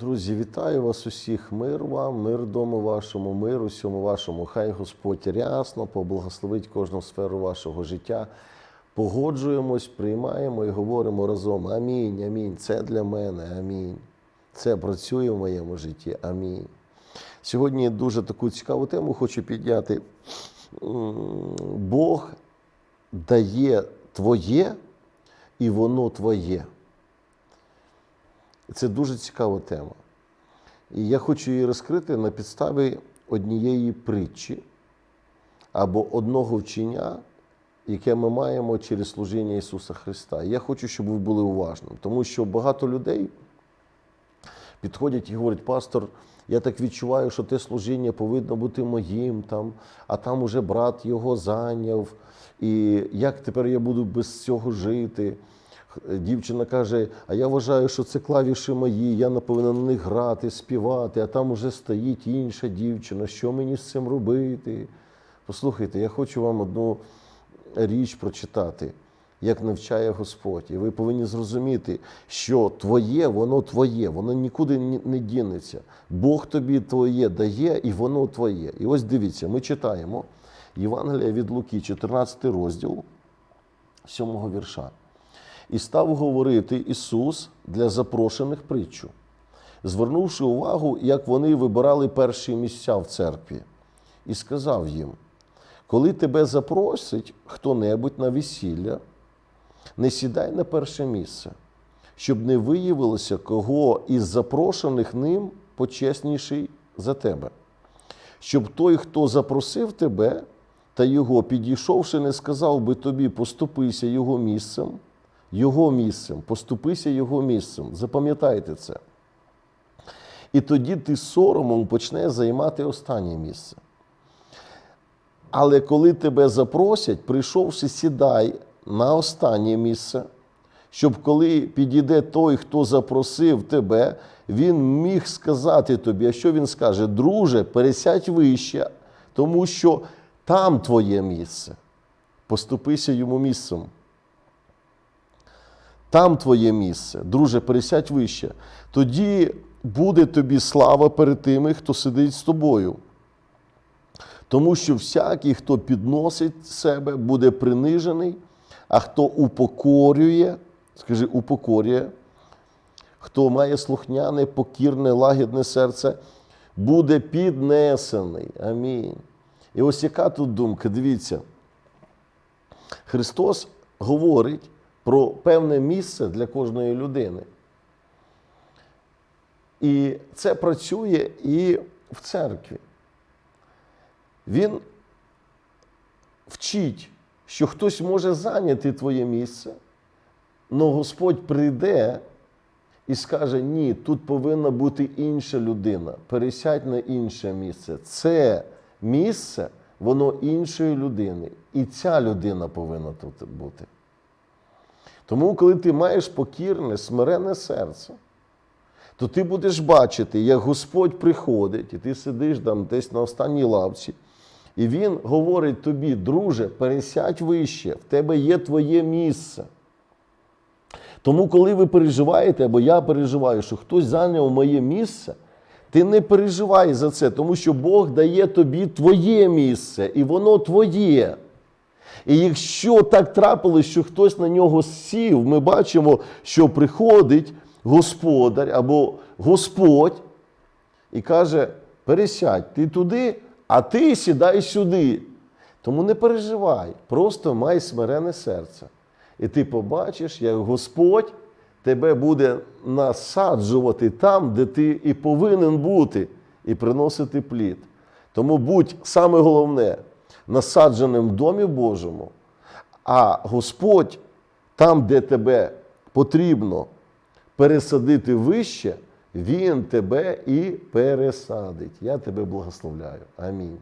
Друзі, вітаю вас усіх. Мир вам, мир дому вашому, мир усьому вашому. Хай Господь рясно поблагословить кожну сферу вашого життя. Погоджуємось, приймаємо і говоримо разом. Амінь, амінь. Це для мене, амінь. Це працює в моєму житті. Амінь. Сьогодні дуже таку цікаву тему хочу підняти. Бог дає твоє, і воно твоє. Це дуже цікава тема. І я хочу її розкрити на підставі однієї притчі або одного вчення, яке ми маємо через служіння Ісуса Христа. Я хочу, щоб ви були уважними, тому що багато людей підходять і говорять, пастор, я так відчуваю, що те служіння повинно бути моїм, там, а там уже брат його зайняв. І як тепер я буду без цього жити? Дівчина каже: А я вважаю, що це клавіші мої, я не повинен на них грати, співати, а там уже стоїть інша дівчина. Що мені з цим робити? Послухайте, я хочу вам одну річ прочитати, як навчає Господь. І ви повинні зрозуміти, що твоє, воно твоє, воно нікуди не дінеться. Бог тобі твоє дає, і воно твоє. І ось дивіться, ми читаємо Євангелія від Луки, 14 розділ, 7 вірша. І став говорити Ісус для запрошених притчу, звернувши увагу, як вони вибирали перші місця в церкві, і сказав їм: коли тебе запросить хто-небудь на весілля, не сідай на перше місце, щоб не виявилося, кого із запрошених ним почесніший за тебе. Щоб той, хто запросив тебе, та його, підійшовши, не сказав би тобі, поступися його місцем, його місцем, поступися його місцем. Запам'ятайте це. І тоді ти соромом почнеш займати останнє місце. Але коли тебе запросять, прийшовши, сідай на останнє місце, щоб коли підійде той, хто запросив тебе, він міг сказати тобі, а що він скаже? Друже, пересядь вище, тому що там твоє місце. Поступися йому місцем. Там твоє місце. Друже, пересядь вище. Тоді буде тобі слава перед тими, хто сидить з тобою. Тому що всякий, хто підносить себе, буде принижений, а хто упокорює, скажи, упокорює, хто має слухняне, покірне, лагідне серце, буде піднесений. Амінь. І ось яка тут думка? Дивіться. Христос говорить про певне місце для кожної людини. І це працює і в церкві. Він вчить, що хтось може зайняти твоє місце, але Господь прийде і скаже: ні, тут повинна бути інша людина. Пересядь на інше місце. Це місце, воно іншої людини. І ця людина повинна тут бути. Тому, коли ти маєш покірне, смирене серце, то ти будеш бачити, як Господь приходить, і ти сидиш там десь на останній лавці, і Він говорить тобі, друже, пересядь вище, в тебе є твоє місце. Тому, коли ви переживаєте, або я переживаю, що хтось зайняв моє місце, ти не переживай за це, тому що Бог дає тобі твоє місце, і воно твоє. І якщо так трапилось, що хтось на нього сів, ми бачимо, що приходить господар або Господь і каже: пересядь, ти туди, а ти сідай сюди. Тому не переживай, просто май смирене серце. І ти побачиш, як Господь тебе буде насаджувати там, де ти і повинен бути, і приносити плід. Тому будь саме головне насадженим в домі Божому, а Господь там, де тебе потрібно пересадити вище, Він тебе і пересадить. Я тебе благословляю. Амінь.